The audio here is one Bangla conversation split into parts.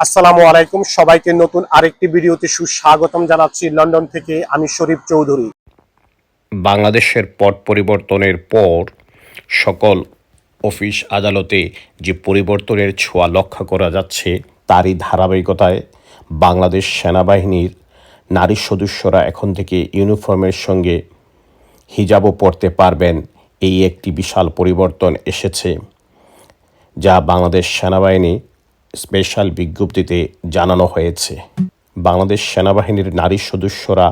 আসসালামু আলাইকুম। সবাইকে নতুন আরেকটি ভিডিওতে সুস্বাগতম জানাচ্ছি লন্ডন থেকে আমি শরীফ চৌধুরী। বাংলাদেশের পট পরিবর্তনের পর সকল অফিস আদালতে যে পরিবর্তনের ছোঁয়া লক্ষ্য করা যাচ্ছে, তারই ধারাবাহিকতায় বাংলাদেশ সেনাবাহিনীর নারী সদস্যরা এখন থেকে ইউনিফর্মের সঙ্গে হিজাবও পরতে পারবেন। এই একটি বিশাল পরিবর্তন এসেছে, যা বাংলাদেশ সেনাবাহিনী স্পেশাল বিজ্ঞপ্তিতে জানানো হয়েছে, বাংলাদেশ সেনাবাহিনীর নারী সদস্যরা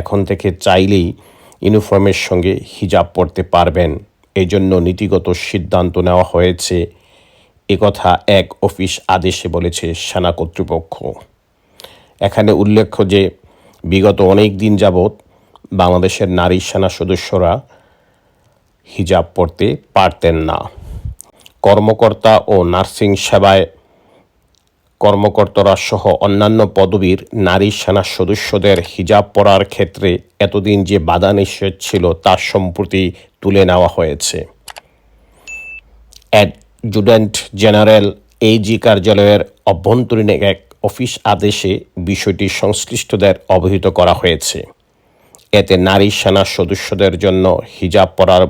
এখন থেকে চাইলেই ইউনিফর্মের সঙ্গে হিজাব পরতে পারবেন। এই জন্য নীতিগত সিদ্ধান্ত নেওয়া হয়েছে। একথা এক অফিস আদেশে বলেছে সেনা কর্তৃপক্ষ। এখানে উল্লেখ্য যে, বিগত অনেক দিন যাবৎ বাংলাদেশের নারী সেনা সদস্যরা হিজাব পরতে পারতেন না। কর্মকর্তা ও নার্সিং সেবায় কর্মকর্তারা সহ অন্যান্য পদবীর নারী সেনা সদস্যদের হিজাব পরার ক্ষেত্রে এতদিন যে বাধা নিষেধ ছিল তার সম্প্রতি তুলে নেওয়া হয়েছে। অ্যাডজুডেন্ট জেনারেল এইজি কার্যালয়ের অভ্যন্তরীণ এক অফিস আদেশে বিষয়টি সংশ্লিষ্টদের অবহিত করা হয়েছে। এতে নারী সেনা সদস্যদের জন্য হিজাব পরার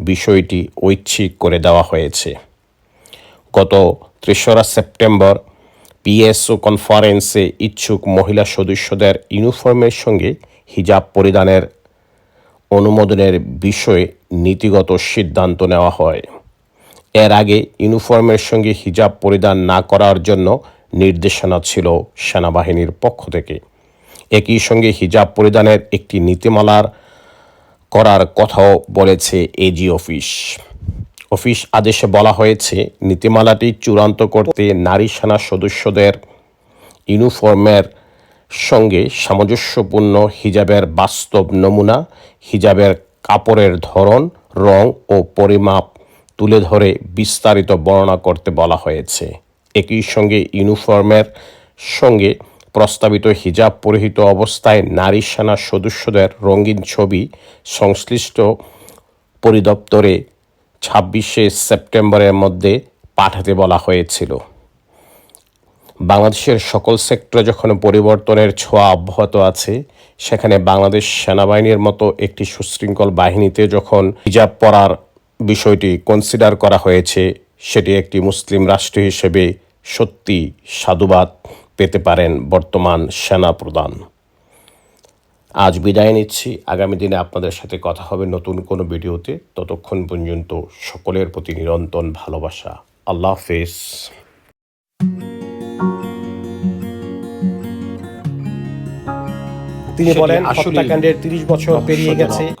বিষয়টি ঐচ্ছিক করে দেওয়া হয়েছে। গত তেসরা সেপ্টেম্বর পিএসও কনফারেন্সে ইচ্ছুক মহিলা সদস্যদের ইউনিফর্মের সঙ্গে হিজাব পরিধানের অনুমোদনের বিষয়ে নীতিগত সিদ্ধান্ত নেওয়া হয়। এর আগে ইউনিফর্মের সঙ্গে হিজাব পরিধান না করার জন্য নির্দেশনা ছিল সেনাবাহিনীর পক্ষ থেকে। একই সঙ্গে হিজাব পরিধানের একটি নীতিমালার করার কথাও বলেছে এজি অফিস। অফিস আদেশে বলা হয়েছে, নীতিমালাটি চূড়ান্ত করতে নারী সেনা সদস্যদের ইউনিফর্মের সঙ্গে সামঞ্জস্যপূর্ণ হিজাবের বাস্তব নমুনা, হিজাবের কাপড়ের ধরন, রং ও পরিমাপ তুলে ধরে বিস্তারিত বর্ণনা করতে বলা হয়েছে। একই সঙ্গে ইউনিফর্মের সঙ্গে প্রস্তাবিত হিজাব পরিহিত অবস্থায় নারী সেনা সদস্যদের রঙিন ছবি, সংশ্লিষ্ট পরিদপ্তরে ছাব্বিশে সেপ্টেম্বরের মধ্যে পাঠাতে বলা হয়েছিল। বাংলাদেশের সকল সেক্টরে যখন পরিবর্তনের ছোঁয়া অব্যাহত আছে, সেখানে বাংলাদেশ সেনাবাহিনীর মতো একটি সুশৃঙ্খল বাহিনীতে যখন হিজাব পরার বিষয়টি কনসিডার করা হয়েছে, সেটি একটি মুসলিম রাষ্ট্র হিসেবে সত্যি সাধুবাদ পেতে পারেন বর্তমান সেনা প্রধান আজ বিদায় নিচ্ছি। আগামী দিনে আপনাদের সাথে কথা হবে নতুন কোনো ভিডিওতে। ততক্ষণ পর্যন্ত সকলের প্রতি নিরন্তন ভালোবাসা। আল্লাহ হাফেজ। তিনি বলেন হত্যাকাণ্ডের তিরিশ বছর পেরিয়ে গেছে।